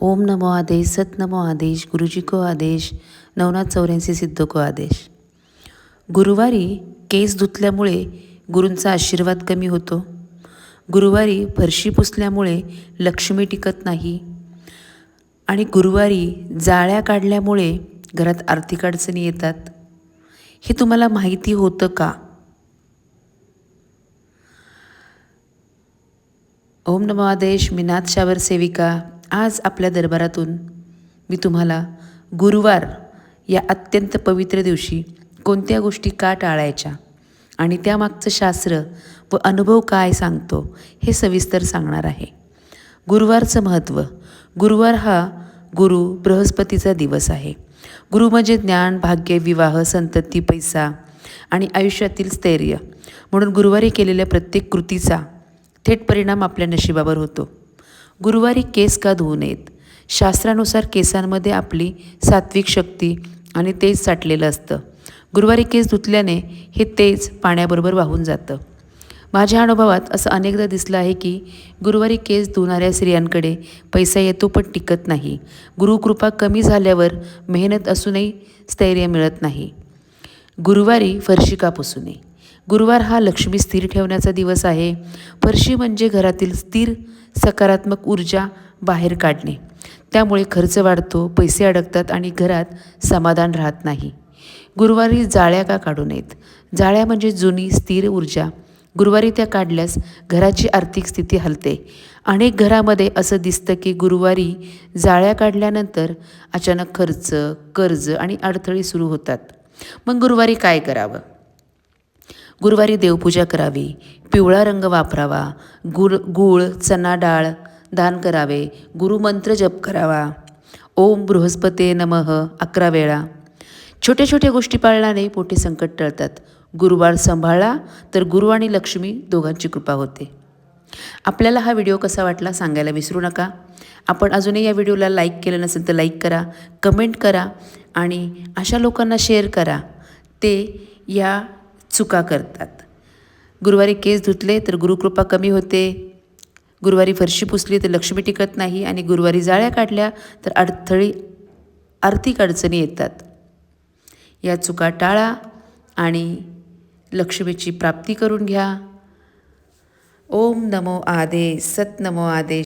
ओम नमो आदेश सत नमो आदेश गुरुजी को आदेश नवनाथ चौऱ्याऐंशी सिद्ध को आदेश. गुरुवारी केस धुतल्यामुळे गुरूंचा आशीर्वाद कमी होतो. गुरुवारी फरशी पुसल्यामुळे लक्ष्मी टिकत नाही. आणि गुरुवारी जाळ्या काढल्यामुळे घरात आर्थिक अडचणी येतात. हे तुम्हाला माहिती होतं का? ओम नमो आदेश मी नाथ शावर सेविका. आज आपल्या दरबारातून मी तुम्हाला गुरुवार या अत्यंत पवित्र दिवशी कोणत्या गोष्टी का टाळायच्या आणि त्यामागचं शास्त्र व अनुभव काय सांगतो हे सविस्तर सांगणार आहे. गुरुवारचं महत्त्व. गुरुवार हा गुरु बृहस्पतीचा दिवस आहे. गुरु म्हणजे ज्ञान भाग्य विवाह संतती पैसा आणि आयुष्यातील स्थैर्य. म्हणून गुरुवारी केलेल्या प्रत्येक कृतीचा थेट परिणाम आपल्या नशिबावर होतो. गुरुवारी केस का धुवू नयेत? शास्त्रानुसार केसांमध्ये आपली सात्विक शक्ती आणि तेज साठलेलं असतं. गुरुवारी केस धुतल्याने हे तेज पाण्याबरोबर वाहून जातं. माझ्या अनुभवात असं अनेकदा दिसलं आहे की गुरुवारी केस धुणाऱ्या स्त्रियांकडे पैसा येतो पण टिकत नाही. गुरुकृपा कमी झाल्यावर मेहनत असूनही स्थैर्य मिळत नाही. गुरुवारी फरशी का पुसू नये गुरुवार हा लक्ष्मी स्थिर ठेवण्याचा दिवस आहे. फरशी म्हणजे घरातील स्थिर सकारात्मक ऊर्जा बाहेर काढणे. त्यामुळे खर्च वाढतो पैसे अडकतात आणि घरात समाधान राहत नाही. गुरुवारी जाळ्या का काढू नयेत? जाळ्या म्हणजे जुनी स्थिर ऊर्जा. गुरुवारी त्या काढल्यास घराची आर्थिक स्थिती हलते. अनेक घरामध्ये असं दिसतं की गुरुवारी जाळ्या काढल्यानंतर अचानक खर्च कर्ज आणि अडथळे सुरू होतात. मग गुरुवारी काय करावं? गुरुवारी देवपूजा करावी. पिवळा रंग वापरावा. गुळ गूळ चना डाळ दान करावे. गुरुमंत्र जप करावा. ओम बृहस्पते नमः अकरा वेळा. छोट्या छोट्या गोष्टी पाळल्याने मोठे संकट टळतात. गुरुवार सांभाळला तर गुरु आणि लक्ष्मी दोघांची कृपा होते. आपल्याला हा व्हिडिओ कसा वाटला सांगायला विसरू नका. आपण अजूनही या व्हिडिओला लाईक केलं नसेल तर लाईक करा कमेंट करा आणि अशा लोकांना शेअर करा. ते या चुका करतात. गुरुवारी केस धुतले तर गुरुकृपा कमी होते. गुरुवारी फरशी पुसली तर लक्ष्मी टिकत नाही आणि गुरुवारी जाळ्या काढल्या तर अडथळी आर्थिक अडचणी येतात. या चुका टाळा आणि लक्ष्मीची प्राप्ती करून घ्या. ओम नमो आदे सत नमो आदे